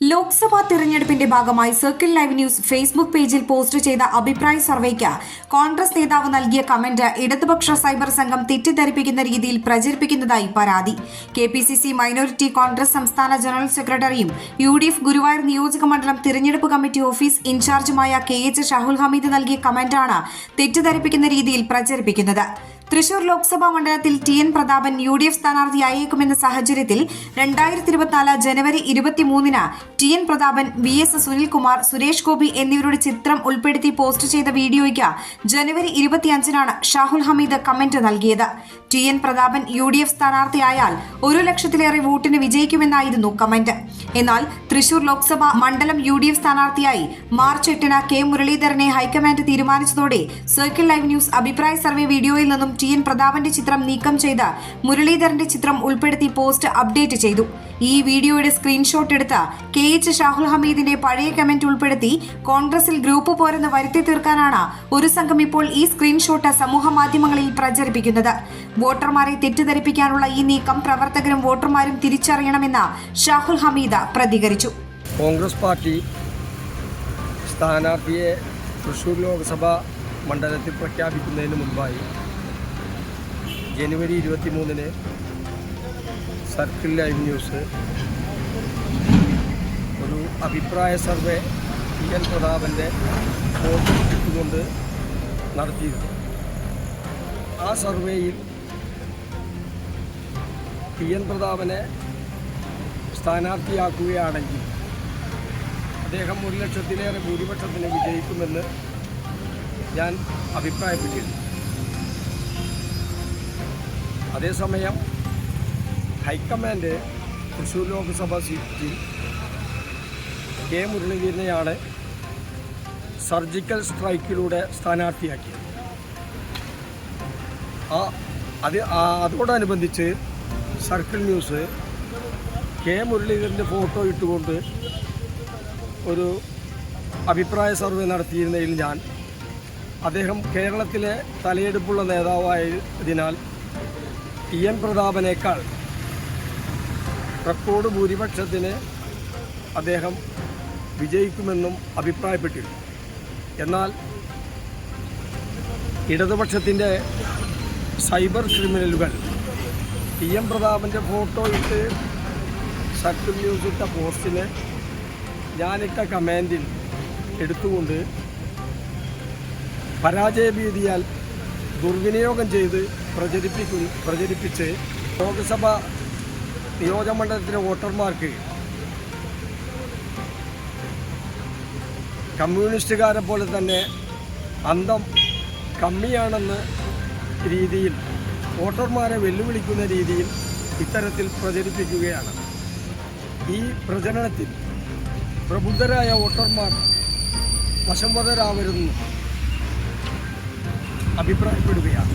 Lok Sabha തിരഞ്ഞെടുപ്പിന്റെ ഭാഗമായി circle live news Facebook പേജിൽ പോസ്റ്റ് ചെയ്ത അഭിപ്രായ സർവേക്ക് കോൺഗ്രസ് നേതാവ് നൽകിയ കമന്റ് ഇടതുപക്ഷ സൈബർ സംഘം തെറ്റിദ്ധരിപ്പിക്കുന്ന രീതിയിൽ പ്രചരിപ്പിക്കുന്നതായി പരാതി. കെ മൈനോറിറ്റി കോൺഗ്രസ് സംസ്ഥാന ജനറൽ സെക്രട്ടറിയും യു ഡി എഫ് ഗുരുവായൂർ നിയോജക മണ്ഡലം തിരഞ്ഞെടുപ്പ് കമ്മിറ്റി ഓഫീസ് ഇൻചാർജുമായ കെ എച്ച് ഷാഹുൽ ഹമീദ് നൽകിയ കമന്റാണ് തെറ്റിദ്ധരിപ്പിക്കുന്ന രീതിയിൽ പ്രചരിപ്പിക്കുന്നത്. തൃശൂർ ലോക്സഭാ മണ്ഡലത്തിൽ T N Prathapan U D F സ്ഥാനാർത്ഥിയായേക്കുമെന്ന സാഹചര്യത്തിൽ രണ്ടായിരത്തി ഇരുപത്തിനാല് ജനുവരി ഇരുപത്തിമൂന്നിന് T N Prathapan V S Sunilkumar Suresh Gopi എന്നിവരുടെ ചിത്രം ഉൾപ്പെടുത്തി പോസ്റ്റ് ചെയ്ത വീഡിയോയ്ക്ക് ജനുവരി ഇരുപത്തിയഞ്ചിനാണ് ഷാഹുൽ ഹമീദ് കമന്റ് നൽകിയത്. T N Prathapan U D F സ്ഥാനാർത്ഥിയായാൽ ഒരു ലക്ഷത്തിലേറെ വോട്ടിന് വിജയിക്കുമെന്നായിരുന്നു കമന്റ്. എന്നാൽ തൃശൂർ ലോക്സഭാ മണ്ഡലം യു ഡി എഫ് സ്ഥാനാർത്ഥിയായി മാർച്ച് എട്ടിന് കെ മുരളീധരനെ ഹൈക്കമാൻഡ് തീരുമാനിച്ചതോടെ സർക്കിൾ ലൈവ് ന്യൂസ് അഭിപ്രായ സർവേ വീഡിയോയിൽ നിന്നും ടി എൻ പ്രതാപന്റെ ചിത്രം നീക്കം ചെയ്ത് മുരളീധരന്റെ ചിത്രം ഉൾപ്പെടുത്തി പോസ്റ്റ് അപ്ഡേറ്റ് ചെയ്തു. ഈ വീഡിയോയുടെ സ്ക്രീൻഷോട്ട് എടുത്ത് കെ എച്ച് ഷാഹുൽ ഹമീദിന്റെ പഴയ കമന്റ് ഉൾപ്പെടുത്തി കോൺഗ്രസിൽ ഗ്രൂപ്പ് പോരെന്ന് വരുത്തി തീർക്കാനാണ് ഒരു സംഘം ഇപ്പോൾ ഈ സ്ക്രീൻഷോട്ട് സമൂഹ മാധ്യമങ്ങളിൽ പ്രചരിപ്പിക്കുന്നത്. വോട്ടർമാരെ തെറ്റിദ്ധരിപ്പിക്കാനുള്ള ഈ നീക്കം പ്രവർത്തകരും വോട്ടർമാരും തിരിച്ചറിയണമെന്ന് ഷാഹുൽ ഹമീദ് പ്രതികരിച്ചു. കോൺഗ്രസ് പാർട്ടി സ്ഥാനാർത്ഥിയെ തൃശൂർ ലോക്സഭ മണ്ഡലത്തിൽ പ്രഖ്യാപിക്കുന്നതിന് മുമ്പായി ജനുവരി ഇരുപത്തി മൂന്നിന് സർക്കിൾ ലൈവ് ന്യൂസ്. ഒരു അഭിപ്രായ സർവേ പി എൻ പ്രതാപന്റെ കൊണ്ട് നടത്തിയിരുന്നു. ആ സർവേയിൽ പി എൻ പ്രതാപനെ സ്ഥാനാർത്ഥിയാക്കുകയാണെങ്കിൽ അദ്ദേഹം ഒരു ലക്ഷത്തിലേറെ ഭൂരിപക്ഷത്തിന് വിജയിക്കുമെന്ന് ഞാൻ അഭിപ്രായപ്പെട്ടിരുന്നു. അതേസമയം ഹൈക്കമാൻഡ് തൃശ്ശൂർ ലോക്സഭാ സീറ്റിൽ കെ മുരളീധരനെയാണ് സർജിക്കൽ സ്ട്രൈക്കിലൂടെ സ്ഥാനാർത്ഥിയാക്കിയത്. ആ അത് അതോടനുബന്ധിച്ച് സർക്കിൾ ന്യൂസ് കെ മുരളീധരന്റെ ഫോട്ടോ ഇട്ടുകൊണ്ട് ഒരു അഭിപ്രായ സർവേ നടത്തിയിരുന്നതിൽ ഞാൻ അദ്ദേഹം കേരളത്തിലെ തലയെടുപ്പുള്ള നേതാവായതിനാൽ ടി എൻ പ്രതാപനേക്കാൾ റെക്കോർഡ് ഭൂരിപക്ഷത്തിന് അദ്ദേഹം വിജയിക്കുമെന്നും അഭിപ്രായപ്പെട്ടിരുന്നു. എന്നാൽ ഇടതുപക്ഷത്തിന്റെ സൈബർ ക്രിമിനലുകൾ ടി എം പ്രതാപന്റെ ഫോട്ടോ ഇട്ട് സർക്കിൾ ന്യൂസ് ഇട്ട പോസ്റ്റിന് ഞാനിട്ട കമാൻഡിൽ എടുത്തുകൊണ്ട് പരാജയഭീതിയാൽ ദുർവിനിയോഗം ചെയ്ത് പ്രചരിപ്പിക്കു പ്രചരിപ്പിച്ച് ലോക്സഭ നിയോജകമണ്ഡലത്തിലെ വോട്ടർമാർക്ക് കമ്മ്യൂണിസ്റ്റുകാരെ പോലെ തന്നെ അന്തം കമ്മിയാണെന്ന് രീതിയിൽ വോട്ടർമാരെ വെല്ലുവിളിക്കുന്ന രീതിയിൽ ഇത്തരത്തിൽ പ്രചരിപ്പിക്കുകയാണ്. ഈ പ്രചരണത്തിൽ പ്രബുദ്ധരായ വോട്ടർമാർ വശംവതരാവരുന്നു അഭിപ്രായപ്പെടുകയാണ്.